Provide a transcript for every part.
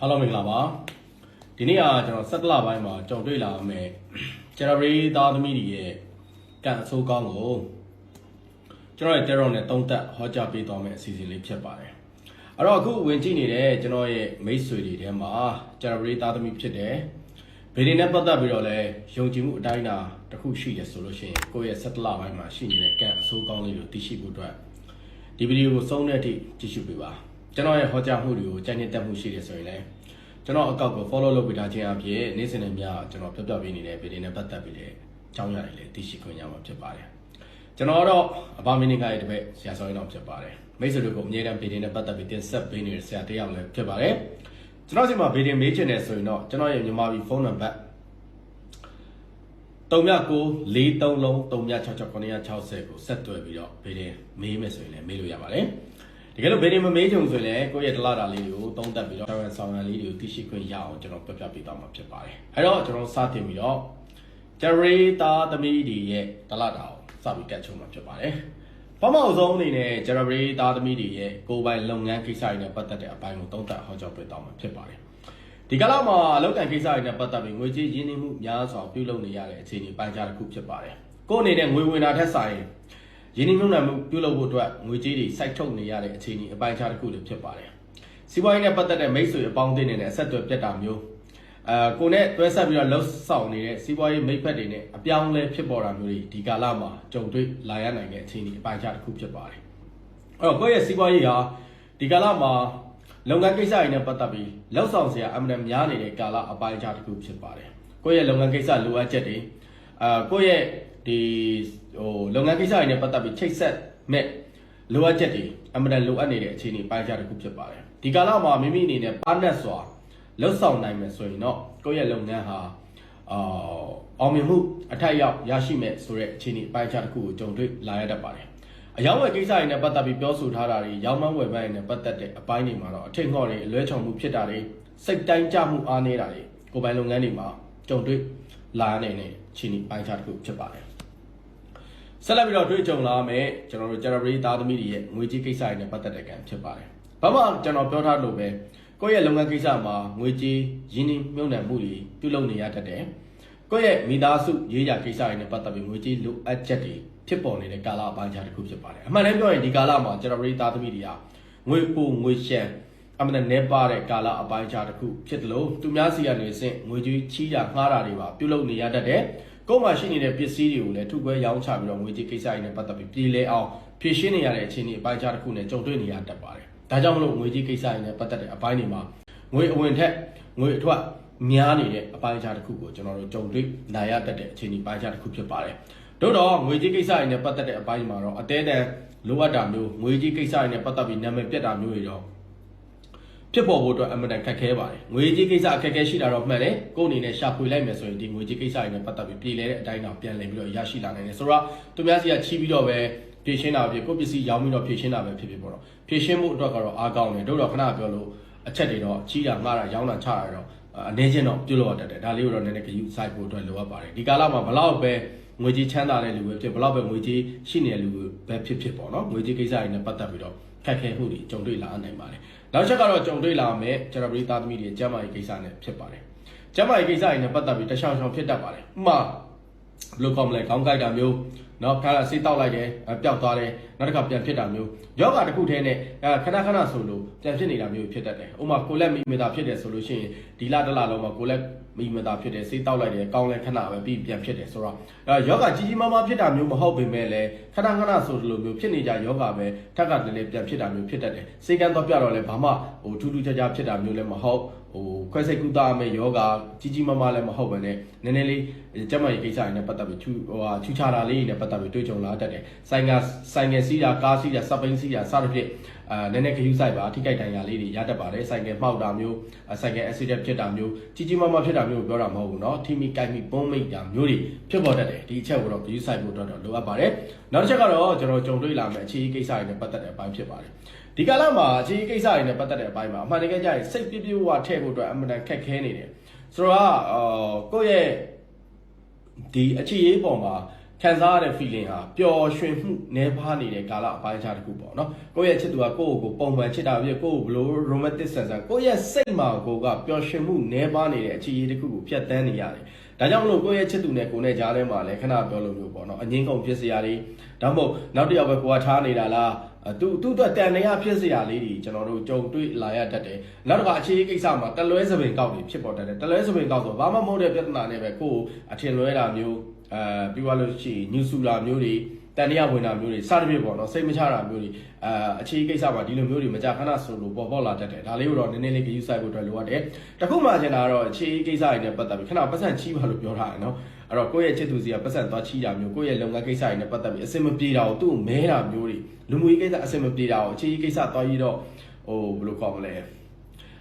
အားလုံးမင်္ဂလာပါဒီနေ့ကကျွန်တော်17လပိုင်းမှာကြုံတွေ့လာမယ်ဂျယ်ရီသားသမီးတွေရဲ့ကံအဆိုးကောင်းကိုကျွန်တော်ရဲ့ terror နဲ့တုံးသက်ဟောကြားပေးသွားမယ့်အစီအစဉ်လေးဖြစ်ပါတယ်အဲ့တော့အခုဝင်ကြည့်နေတဲ့ကျွန်တော်ရဲ့မိတ်ဆွေတွေထဲမှာဂျယ်ရီသားသမီးဖြစ်တယ်ဗီဒီနဲ့ပတ်သက်ပြီးတော့လည်းယုံကြည်မှုအတိုင်းအတာတစ်ခုရှိတယ်ဆိုလို့ရှိရင်ကိုယ့်ရဲ့17လပိုင်းမှာရှိနေတဲ့ကံအဆိုးကောင်းလေးကိုသိရှိဖို့အတွက်ဒီဗီဒီယိုကိုဆုံးတဲ့အထိကြည့်ရှုပေးပါ ကျွန်တော်ရဲ့ဟောကြားမှုတွေကိုကြိုက်နေတတ်မှုရှိတယ်ဆိုရင်လည်းကျွန်တော်အကောက်ကို follow လုပ်ပေးထားခြင်းအပြင်နေ့စဉ်နဲ့ညကျွန်တော်ပြပြပေးနေတဲ့ဗီဒီယိုနဲ့ပတ်သက်ပြီးလည်းအကြောင်းအရာတွေလည်းသိရှိခွင့်ရမှာဖြစ်ပါတယ်ကျွန်တော်တော့အဘာမီနီကရဲ့တပည့်ဆရာဆောင်းရင်တော့ဖြစ်ပါတယ်မိတ်ဆွေတို့ကိုအမြဲတမ်းဗီဒီယိုနဲ့ပတ်သက်ပြီးတင်ဆက်ပေးနေတဲ့ဆရာတစ်ယောက်လည်းဖြစ်ပါတယ်ကျွန်တော်စီမှာဗီဒီယိုမေးချင်တယ်ဆိုရင်တော့ကျွန်တော်ရဲ့မြန်မာပြည်ဖုန်းနံပါတ်3မြ9 43လုံး3မြ66 960ကိုဆက်သွယ်ပြီးတော့ဗီဒီယိုမေးမယ်ဆိုရင်လည်းမေးလို့ရပါတယ် တကယ်လို့ဗီဒီယိုမမေးချင်ဘူးဆိုရင်လည်းကိုယ့်ရဲ့တလာတာလေးတွေကိုသုံးသပ်ပြီးတော့ဆောင်းဆောင်ရန်လေးတွေကိုသိရှိခွင့်ရအောင်ကျွန်တော်ပြပြပေးသွားမှာဖြစ်ပါတယ်အဲ့တော့ကျွန်တော်စတင်ပြီးတော့ဂျယ်ရီတာသမီးဒီရဲ့တလာတာကိုစပြီးကတ်ချုံမှာဖြစ်ပါတယ်ပထမအဆုံးအနေနဲ့ဂျယ်ရီတာသမီးဒီရဲ့ကိုယ်ပိုင်လုပ်ငန်းကိစ္စတွေနဲ့ပတ်သက်တဲ့အပိုင်းကိုသုံးသပ်ဟောကြားပေးသွားမှာဖြစ်ပါတယ်ဒီကလာမှာအလောက်ကန်ကိစ္စတွေနဲ့ပတ်သက်ပြီးငွေကြေးရင်းနှီးမှုများစွာပြုလုပ်နေရတဲ့အခြေအနေပိုင်းခြားတစ်ခုဖြစ်ပါတယ်ကိုယ်အနေနဲ့ငွေဝင်တာထက်ဆိုင် ရင်းနှီးမြှုပ်နှံမှုပြုလုပ်ဖို့အတွက်ငွေကြေးတွေစိုက်ထုတ်နေရတဲ့အခြေအနေအပိုင်းခြားတစ်ခုလည်းဖြစ်ပါတယ်စီးပွားရေးနဲ့ပတ်သက်တဲ့မိတ်ဆွေအပေါင်းအသင်းတွေနဲ့ဆက်သွယ်ပြတ်တာမျိုးအဲကိုနဲ့တွဲဆက်ပြီးတော့လှုပ်ဆောင်နေတဲ့စီးပွားရေးမိတ်ဖက်တွေနဲ့အပြောင်းအလဲဖြစ်ပေါ်တာမျိုးတွေဒီကာလမှာကြုံတွေ့လာရနိုင်တဲ့အခြေအနေအပိုင်းခြားတစ်ခုဖြစ်ပါတယ်အဲ့တော့ကိုယ့်ရဲ့စီးပွားရေးဟာဒီကာလမှာလုပ်ငန်းကိစ္စတွေနဲ့ပတ်သက်ပြီးလှုပ်ဆောင်စရာအမှန်တမ်းများနေတဲ့ကာလအပိုင်းခြားတစ်ခုဖြစ်ပါတယ်ကိုယ့်ရဲ့လုပ်ငန်းကိစ္စလိုအပ်ချက်တွေအာကိုယ့်ရဲ့ ဒီဟိုလုပ်ငန်းကိစ္စတွေနဲ့ပတ်သက်ပြီးချိတ်ဆက်မဲ့လိုအပ်ချက်တွေအမှန်တမ်းလိုအပ်နေတဲ့အခြေအနေအပိုင်းခြားတစ်ခုဖြစ်ပါတယ်ဒီကာလမှာမိမိအနေနဲ့ပါနတ်စွာလှုပ်ဆောင်နိုင်မယ်ဆိုရင်တော့ကိုယ့်ရဲ့လုပ်ငန်းဟာအာအောင်မြင်မှုအထက်ရောက်ရရှိမဲ့ဆိုတဲ့အခြေအနေအပိုင်းခြားတစ်ခုကိုကြုံတွေ့လာရတတ်ပါတယ်အယောင်းဝယ်ကိစ္စတွေနဲ့ပတ်သက်ပြီးပြောဆိုထားတာတွေရောင်းမဝယ်ပိုင်းတွေနဲ့ပတ်သက်တဲ့အပိုင်းတွေမှာတော့အထိတ်ငေါ့တွေအလွဲချော်မှုဖြစ်တာတွေစိတ်တိုင်းကြမှုအားနေတာတွေကိုယ်ပိုင်လုပ်ငန်းတွေမှာကြုံတွေ့လာရနိုင်တဲ့အခြေအနေပိုင်းခြားတစ်ခုဖြစ်ပါတယ် ဆက်လက်ပြီးတော့တွေ့ကြုံလာမယ်ကျွန်တော်တို့ January သားသမီးတွေရဲ့ငွေကြေးကိစ္စတွေနဲ့ပတ်သက်တဲ့ကံဖြစ်ပါတယ်ဘာမှကျွန်တော်ပြောထားလို့ပဲကိုယ့်ရဲ့လုပ်ငန်းကိစ္စမှာငွေကြေးရင်းနှီးမြှုပ်နှံမှုတွေပြုလုပ်နေရတတ်တယ်ကိုယ့်ရဲ့မိသားစုရေးရာကိစ္စတွေနဲ့ပတ်သက်ပြီးငွေကြေးလိုအပ်ချက်တွေဖြစ်ပေါ်နေတဲ့ကာလအပိုင်းခြားတစ်ခုဖြစ်ပါတယ်အမှန်တမ်းပြောရင်ဒီကာလမှာ January သားသမီးတွေကငွေပိုငွေရှမ်းအမှန်တည်းပါတဲ့ကာလအပိုင်းခြားတစ်ခုဖြစ်တယ်လို့သူများစီကနေစင့်ငွေကြေးချီးရငှားတာတွေပါပြုလုပ်နေရတတ်တယ် ကိုယ်မှာရှိနေတဲ့ပစ္စည်းတွေကိုလည်းထုခွဲရောင်းချပြီးတော့ငွေကြေးကိစ္စတွေနဲ့ပတ်သက်ပြီးပြည်လဲအောင်ဖြည့်ရှင်းနေရတဲ့အခြေအနေအပိုင်းခြားတစ်ခုနဲ့ကြုံတွေ့နေရတတ်ပါတယ်။ဒါကြောင့်မလို့ငွေကြေးကိစ္စတွေနဲ့ပတ်သက်တဲ့အပိုင်းတွေမှာငွေအဝင်ထက်ငွေအထွက်များနေတဲ့အပိုင်းခြားတစ်ခုကိုကျွန်တော်တို့ကြုံတွေ့နိုင်ရတတ်တဲ့အခြေအနေပိုင်းခြားတစ်ခုဖြစ်ပါတယ်။တို့တော့ငွေကြေးကိစ္စတွေနဲ့ပတ်သက်တဲ့အပိုင်းမှာတော့အသေးတန်လိုအပ်တာမျိုးငွေကြေးကိစ္စတွေနဲ့ပတ်သက်ပြီးနာမည်ပြတ်တာမျိုးတွေတော့ ဖြစ်ပေါ်ဖို့အတွက်အမှန်တန်ခက်ခဲပါတယ်ငွေကြေးကိစ္စအခက်အခဲရှိတာတော့မှန်တယ်ကိုယ်အနေနဲ့ရှာဖွေလိုက်မယ်ဆိုရင်ဒီငွေကြေးကိစ္စတွေနဲ့ပတ်သက်ပြီးပြည်လဲတဲ့အတိုင်းတော့ပြန်လည်ပြီးတော့ရရှိလာနိုင်တယ်ဆိုတော့သူများစီကချီးပြီးတော့ပဲဖြည့်ရှင်းတာဖြစ်ကိုယ်ပစ္စည်းရောင်းပြီးတော့ဖြည့်ရှင်းတာပဲဖြစ်ဖြစ်ပေါ့တော့ဖြည့်ရှင်းမှုအတွက်ကတော့အားကောင်းတယ်တို့တော့ခဏပြောလို့အချက်တွေတော့ချီးတာငှားတာရောင်းတာချတာတော့အနေချင်းတော့ပြုတ်လို့တတ်တယ်ဒါလေးကိုတော့နည်းနည်းဂရုစိုက်ဖို့အတွက်လိုအပ်ပါတယ်ဒီကာလမှာဘလောက်ပဲ ငွေကြေးချမ်းသာတဲ့လူပဲဖြစ်ဘလောက်ပဲငွေကြေးရှိနေတဲ့လူပဲဖြစ်ဖြစ်ပေါ့နော်ငွေကြေးကိစ္စတွေနဲ့ပတ်သက်ပြီးတော့ခက်ခဲမှုတွေကြုံတွေ့လာနိုင်ပါတယ်နောက်ချက်ကတော့ကြုံတွေ့လာမယ်ကျွန်တော်ပြည်သားသမီးတွေကျမ်းမာရေးကိစ္စနဲ့ဖြစ်ပါတယ်ကျမ်းမာရေးကိစ္စတွေနဲ့ပတ်သက်ပြီးတခြားချောင်ဖြစ်တတ်ပါတယ်ဥပမာဘယ်လိုကောင်းမလဲခေါင်းကိုက်တာမျိုး နော်ခါဆေးတောက်လိုက်တယ်ပျောက်သွားတယ်နောက်တစ်ခါပြန်ဖြစ်တာမျိုးယောဂတစ်ခုတည်းနဲ့ခဏခဏဆိုလို့ပြန်ဖြစ်နေတာမျိုးဖြစ်တတ်တယ်ဥပမာကိုလက်မိမတာဖြစ်တယ်ဆိုလို့ရှိရင်ဒီလတစ်လလုံးမှာကိုလက်မိမတာဖြစ်တယ်ဆေးတောက်လိုက်တယ်ကောင်းလဲခဏပဲပြီးပြန်ဖြစ်တယ်ဆိုတော့ယောဂကြီးကြီးမားမားဖြစ်တာမျိုးမဟုတ်ပေမဲ့လည်းခဏခဏဆိုလိုမျိုးဖြစ်နေကြယောဂပဲထက်ကတည်းကပြန်ဖြစ်တာမျိုးဖြစ်တတ်တယ်စေကန်းတော့ပြတော့လဲဘာမှဟိုထူးထူးခြားခြားဖြစ်တာမျိုးလည်းမဟုတ် ဟိုခွဲစိတ်ကုသမဲ့ယောဂကြီးကြီးမားမားလည်းမဟုတ်ပဲねနည်းနည်းလေးကျမကြီးကိစ္စတွေနဲ့ပတ်သက်ပြီးချူဟိုဟာချူချတာလေးတွေနဲ့ပတ်သက်ပြီးတွေ့ကြုံလာတတ်တယ်ဆိုင်ကဆိုင်ငယ်စီးတာကားစီးတာစပိန်စီးတာစသဖြင့်အာနည်းနည်းခရူးဆိုင်ပါထိခိုက်တန်ရာလေးတွေရတတ်ပါတယ်ဆိုင်ကယ်မှောက်တာမျိုးဆိုင်ကယ် accident ဖြစ်တာမျိုးကြီးကြီးမားမားဖြစ်တာမျိုးကိုပြောတာမဟုတ်ဘူးเนาะထိမိကိုက်မိပုံးမိတ်တာမျိုးတွေဖြစ်ပေါ်တတ်တယ်ဒီအချက်ကိုတော့ခရူးဆိုင်ဖို့တော့လိုအပ်ပါတယ်နောက်တစ်ချက်ကတော့ကျွန်တော်ကြုံတွေ့လာမယ့်အခြေအကိစ္စတွေနဲ့ပတ်သက်တဲ့အပိုင်းဖြစ်ပါတယ် ဒီကာလမှာအခြေအကိစ္စတွေနဲ့ပတ်သက်တဲ့အပိုင်းမှာအမှန်တကယ်ကြရင်စိတ်ပြပြဝထည့်ဖို့အတွက်အမှန်တန်ခက်ခဲနေတယ်ဆိုတော့အာကိုယ့်ရဲ့ဒီအခြေရေးပေါ်မှာခံစားရတဲ့ feeling ဟာပျော်ရွှင်မှုနည်းပါးနေတဲ့ကာလအပိုင်းအခြားတစ်ခုပေါ့နော်ကိုယ့်ရဲ့ချစ်သူကကိုယ့်ကိုယ်ကိုပုံမှန်ချစ်တာပြည့်ကိုယ့်ကိုဘလို့ romantic sense ကိုယ့်ရဲ့စိတ်မှာကိုယ်ကပျော်ရွှင်မှုနည်းပါးနေတဲ့အခြေအနေတစ်ခုကိုဖြတ်တန်းနေရတယ်ဒါကြောင့်မလို့ကိုယ့်ရဲ့ချစ်သူနဲ့ကိုယ်နဲ့ကြားထဲမှာလည်းခဏပြောလို့မျိုးပေါ့နော်အငင်းကုန်ဖြစ်စရာတွေဒါမှမဟုတ်နောက်တစ်ယောက်ပဲကိုယ်ကထားနေတာလား သူသူ့အတွက်တန်နေရဖြစ်စရာလေးတွေကျွန်တော်တို့ကြုံတွေ့လာရတတ်တယ်နောက်တစ်ခါအခြေအနေကိစ္စမှာတလွဲစပင်ကောက်တွေဖြစ်ပေါ်တတ်တယ်တလွဲစပင်ကောက်ဆိုဘာမှမဟုတ်တဲ့ပြဿနာနဲ့ပဲကိုယ်အထင်လွဲတာမျိုးအဲပြီးသွားလို့ရှိရင်ညှဆူတာမျိုးတွေတန်တရားဝင်တာမျိုးတွေစသဖြင့်ပေါ့နော်စိတ်မချတာမျိုးတွေအာအခြေကိစ္စမှာဒီလိုမျိုးတွေမကြခဏဆိုလို့ပေါ်ပေါ်လာတတ်တယ်ဒါလေးကိုတော့နည်းနည်းလေးဂရုစိုက်ဖို့အတွက်လိုအပ်တယ်တခုမှကျင်တာတော့အခြေကိစ္စတွေနဲ့ပတ်သက်ပြီးခဏပတ်စံချီးပါလို့ပြောထားတယ်နော် အဲ့တော့ကိုယ့်ရဲ့ချစ်သူစီကပတ်စံသွားချီးတာမျိုးကိုယ့်ရဲ့လုပ်ငန်းကိစ္စတွေနဲ့ပတ်သက်ပြီးအဆင်မပြေတာကိုသူ့ကိုမဲတာမျိုးတွေလူမှုရေးကိစ္စအဆင်မပြေတာကိုအခြေကိစ္စသွားပြီးတော့ဟိုဘယ်လိုခေါ်မလဲ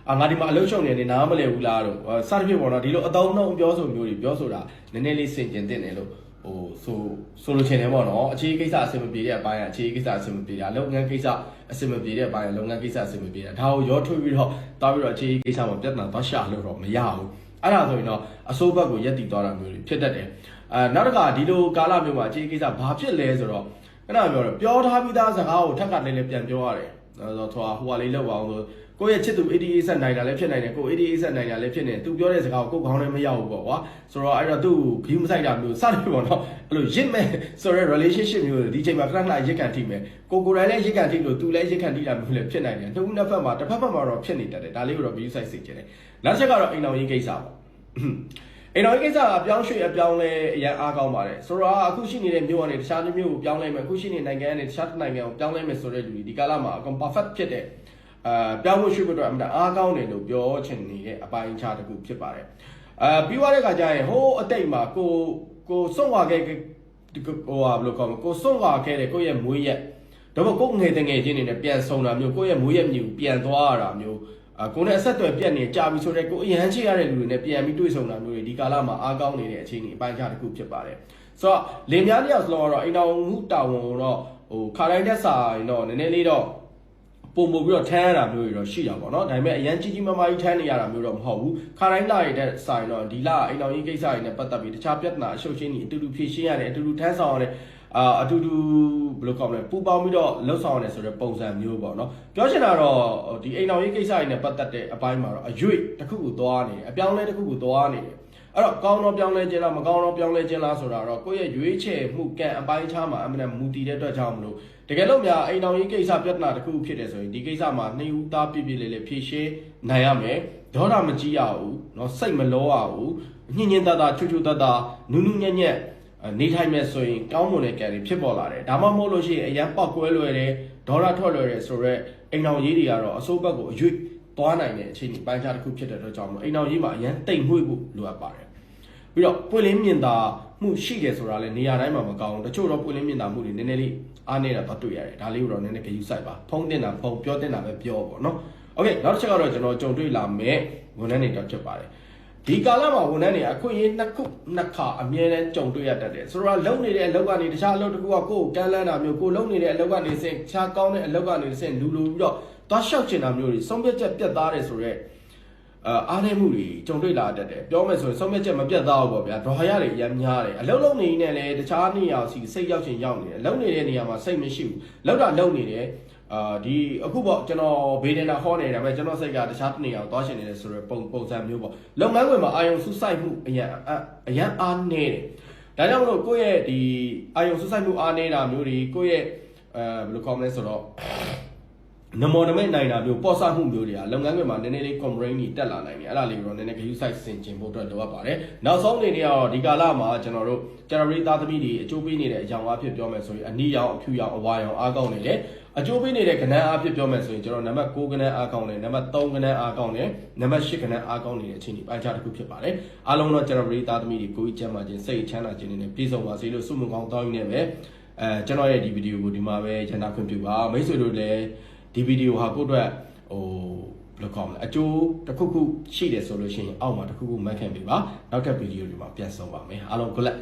အာငါဒီမှာအလုပ်ရှုံနေနေနားမလဲဘူးလားတော့စသဖြင့်ပေါ့နော်ဒီလိုအတောင်းနှုံပြောဆိုမျိုးတွေပြောဆိုတာနည်းနည်းလေးစင်ကျင်တင်တယ်လို့ဟိုဆိုဆိုလိုချင်တယ်ပေါ့နော်အခြေကိစ္စအဆင်မပြေတဲ့အပိုင်းကအခြေကိစ္စအဆင်မပြေတာလုပ်ငန်းကိစ္စအဆင်မပြေတဲ့အပိုင်းကလုပ်ငန်းကိစ္စအဆင်မပြေတာဒါကိုရောထွေးပြီးတော့တားပြီးတော့အခြေကိစ္စမှာပြဿနာသွားရှာလို့တော့မရဘူး အဲ့ဒါဆိုရင်တော့အစိုးဘက်ကိုရက်တည်သွားတာမျိုးတွေဖြစ်တတ်တယ်အဲနောက်တစ်ခါဒီလိုကာလမျိုးမှာအခြေကိစ္စဘာဖြစ်လဲဆိုတော့ခဏပြောတော့ပြောထားပြီးသားစကားကိုထပ်ကလည်းလည်းပြန်ပြောရတယ်အဲဆိုတော့ဟိုဟာလေးလောက်အောင်ဆို ကိုယ့်ရဲ့ချစ်သူ88ဆက်နိုင်တာလည်းဖြစ်နိုင်တယ်ကို88ဆက်နိုင်တာလည်းဖြစ်နေသူပြောတဲ့စကားကိုကိုယ်ခေါင်းထဲမရောက်ဘူးပေါ့ကွာဆိုတော့အဲ့တော့သူ့ဂီးမဆိုင်တာမျိုးစတယ်ပေါ့နော်အဲ့လိုရစ်မဲ့ဆိုတော့ relationship မျိုးဒီချိန်မှာခဏခဏရစ်ကန်ထိမယ်ကိုကိုယ်တိုင်လည်းရစ်ကန်ထိလို့သူလည်းရစ်ကန်ထိတာမျိုးလည်းဖြစ်နိုင်တယ်နှစ်ဦးနှစ်ဖက်မှာတစ်ဖက်ဖက်မှာတော့ဖြစ်နေတတ်တယ်ဒါလေးကိုတော့ view site စိတ်ချင်တယ်နောက်ချက်ကတော့အိမ်တော်ရေးကိစ္စပေါ့အိမ်တော်ရေးကိစ္စကအပြောင်းရွှေ့အပြောင်းလဲအရန်အားကောင်းပါတယ်ဆိုတော့အခုရှိနေတဲ့မြို့ကနေတခြားတစ်မြို့ကိုပြောင်းလဲမယ်အခုရှိနေတဲ့နိုင်ငံကနေတခြားတစ်နိုင်ငံကိုပြောင်းလဲမယ်ဆိုတဲ့လူတွေဒီကာလမှာအကောင် perfect ဖြစ်တဲ့ အာပြောင်းဖို့ရွှေ့ဖို့အတွက်အမှန်အားကောင်းတယ်လို့ပြောချင်နေတဲ့အပိုင်းခြားတစ်ခုဖြစ်ပါတယ်အာပြီးသွားတဲ့ခါကျရင်ဟိုးအတိတ်မှာကိုကိုစွန့်ခွာခဲ့ဟိုဟာဘယ်လိုခေါ်မလဲကိုစွန့်ခွာခဲ့တဲ့ကိုယ့်ရဲ့မွေးရက်တော့ကိုယ်ငယ်တဲ့ငယ်ချင်းတွေနဲ့ပြန်ဆုံတာမျိုးကိုယ့်ရဲ့မွေးရက်မျိုးပြန်သွားရတာမျိုးအကိုနဲ့အဆက်အသွယ်ပြတ်နေကြာပြီဆိုတော့ကိုအရန်ချစ်ရတဲ့လူတွေနဲ့ပြန်ပြီးတွေ့ဆုံတာမျိုးတွေဒီကာလမှာအားကောင်းနေတဲ့အခြေအနေအပိုင်းခြားတစ်ခုဖြစ်ပါတယ်ဆိုတော့လင်များတယောက်စလုံးကတော့အိမ်တော်မှုတာဝန်ကိုတော့ဟိုခါတိုင်းတက်စာရင်တော့နည်းနည်းလေးတော့ ပုံမူပြီးတော့ထမ်းရတာမျိုးတွေတော့ရှိတာပေါ့နော်ဒါပေမဲ့အရန်ကြီးကြီးမားမားကြီးထမ်းနေရတာမျိုးတော့မဟုတ်ဘူးခါတိုင်းလာရတဲ့စာရင်တော့ဒီလအိမ်တော်ကြီးကိစ္စတွေနဲ့ပတ်သက်ပြီးတခြားပြဿနာအရှုပ်ရှင်းတွေအတူတူဖြေရှင်းရတယ်အတူတူထမ်းဆောင်ရတယ်အာအတူတူဘယ်လိုကောင်းလဲပူပေါင်းပြီးတော့လှုပ်ဆောင်ရတယ်ဆိုတဲ့ပုံစံမျိုးပေါ့နော်ပြောချင်တာတော့ဒီအိမ်တော်ရေးကိစ္စတွေနဲ့ပတ်သက်တဲ့အပိုင်းမှာတော့အရွေ့တစ်ခုခုသွားနေတယ်အပြောင်းလဲတစ်ခုခုသွားနေတယ် အဲ့တော့ကောင်းတော့ပြောင်းလဲခြင်းလားမကောင်းတော့ပြောင်းလဲခြင်းလားဆိုတာတော့ကိုယ့်ရဲ့ရွေးချယ်မှုကံအပိုင်းခြားမှာအမှန်တမူတည်တဲ့အတွက်ကြောင့်မလို့တကယ်လို့များအိမ်တော်ရေးကိစ္စပြဿနာတစ်ခုဖြစ်တယ်ဆိုရင်ဒီကိစ္စမှာနှိဦးသားပြပြလေးလေးဖြေရှင်းနိုင်ရမယ်ဒေါသမကြီးရဘူးเนาะစိတ်မလောရဘူးညင်ညင်တတချွချွတတနူးနူးညံ့ညက်နေထိုင်မဲ့ဆိုရင်ကောင်းမွန်တဲ့ကံတွေဖြစ်ပေါ်လာတယ်ဒါမှမဟုတ်လို့ရှိရင်အရန်ပောက်ကွဲလွယ်တယ်ဒေါသထွက်လွယ်တယ်ဆိုတော့အိမ်တော်ရေးတွေကတော့အစိုးဘက်ကိုအရွေ့သွားနိုင်တဲ့အခြေအနေပိုင်းခြားတစ်ခုဖြစ်တဲ့အတွက်ကြောင့်မို့အိမ်တော်ရေးမှာအရန်တိမ်မွေ့ဖို့လိုအပ်ပါတယ် ် ပြီးတော့ပွင့်လင်းမြင်သာမှုရှိတယ်ဆိုတာလည်းနေရာတိုင်းမှာမကောင်းဘူးတချို့တော့ပွင့်လင်းမြင်သာမှုတွေနည်းနည်းလေးအားနေတာတော့တွေ့ရတယ်ဒါလေးကိုတော့နည်းနည်းဂရုစိုက်ပါဖုံးတင်တာဖုံးပြောတင်တာပဲပြောပေါ့နော်โอเคနောက်တစ်ချက်ကတော့ကျွန်တော်ကြုံတွေ့လာမဲ့ဝန်ထမ်းတွေတော့ဖြစ်ပါတယ်ဒီကာလမှာဝန်ထမ်းတွေအခွင့်အရေးနှစ်ခုနှစ်ခါအမြဲတမ်းကြုံတွေ့ရတတ်တယ်ဆိုတော့လုံနေတဲ့အလုပ်ကနေတခြားအလုပ်တစ်ခုကကိုယ်ကိုကမ်းလှမ်းတာမျိုးကိုလုံနေတဲ့အလုပ်ကနေစင်ခြားကောင်းတဲ့အလုပ်ကနေစင်လူလူပြီးတော့သွားလျှောက်ချင်တာမျိုးတွေဆုံးဖြတ်ချက်ပြတ်သားတယ်ဆိုတော့ အာအားနည်းမှုတွေကြုံတွေ့လာတတ်တယ်ပြောမယ်ဆိုရင်ဆုံးဖြတ်ချက်မပြတ်သားဘူးပေါ့ဗျာဒရဟာရတွေအများများတယ်အလုံးလုံးနေနေလည်းတခြားနေရာစီစိတ်ရောက်ချင်ရောက်နေတယ်လုံနေတဲ့နေရာမှာစိတ်မရှိဘူးလောက်တာလုံနေတယ်အာဒီအခုပေါ့ကျွန်တော်ဘေးနေတာဟောနေတာပဲကျွန်တော်စိတ်ကတခြားတနေရာကိုသွားရှင်နေတယ်ဆိုတော့ပုံပုံစံမျိုးပေါ့လုပ်ငန်းခွင်မှာအာယုံစုစိုက်မှုအရန်အရန်အားနေတယ်ဒါကြောင့်မလို့ကိုယ့်ရဲ့ဒီအာယုံစုစိုက်မှုအားနေတာမျိုးတွေကိုယ့်ရဲ့အဲဘယ်လိုခေါ်မလဲဆိုတော့ နမောနမိတ်နိုင်တာမျိုးပေါ်ဆမှုမျိုးတွေကလုပ်ငန်းခွင်မှာနည်းနည်းလေး complaint တွေတက်လာနိုင်တယ်အဲ့ဒါလေးကိုတော့နည်းနည်း view site ဆင်ကျင်ဖို့အတွက်လိုအပ်ပါတယ်နောက်ဆုံးအနေနဲ့ကတော့ဒီကာလမှာကျွန်တော်တို့ January သားသမီးတွေအကျိုးပေးနေတဲ့အကြောင်းအဖြစ်ပြောမယ်ဆိုရင်အနီးရောင်အဖြူရောင်အဝါရောင်အားကောင်းနေတယ်အကျိုးပေးနေတဲ့ကဏ္ဍအဖြစ်ပြောမယ်ဆိုရင်ကျွန်တော်နံပါတ်6ကဏ္ဍအားကောင်းတယ်နံပါတ်3ကဏ္ဍအားကောင်းတယ်နံပါတ်8ကဏ္ဍအားကောင်းနေတဲ့အခြေအနေပိုင်းခြားတစ်ခုဖြစ်ပါတယ်အားလုံးတော့ January သားသမီးတွေကိုကြီးချမ်းသာခြင်းစိတ်ချမ်းသာခြင်းတွေနဲ့ပြည့်စုံပါစေလို့ဆုမွန်ကောင်းတောင်းရင်းနဲ့ပဲအဲကျွန်တော်ရဲ့ဒီဗီဒီယိုကိုဒီမှာပဲရန်တာခွင့်ပြုပါမိတ်ဆွေတို့လည်း ဒီဗီဒီယိုဟာကိုယ့်အတွက်ဟိုဘယ်လိုကောင်းလဲအကျိုးတစ်ခုခုရှိတယ်ဆိုလို့ရှိရင်အောက်မှာတစ်ခုခုမှတ်ခံပေးပါနောက်ထပ်ဗီဒီယိုတွေမှာပြန်ဆုံပါမယ်အားလုံး good luck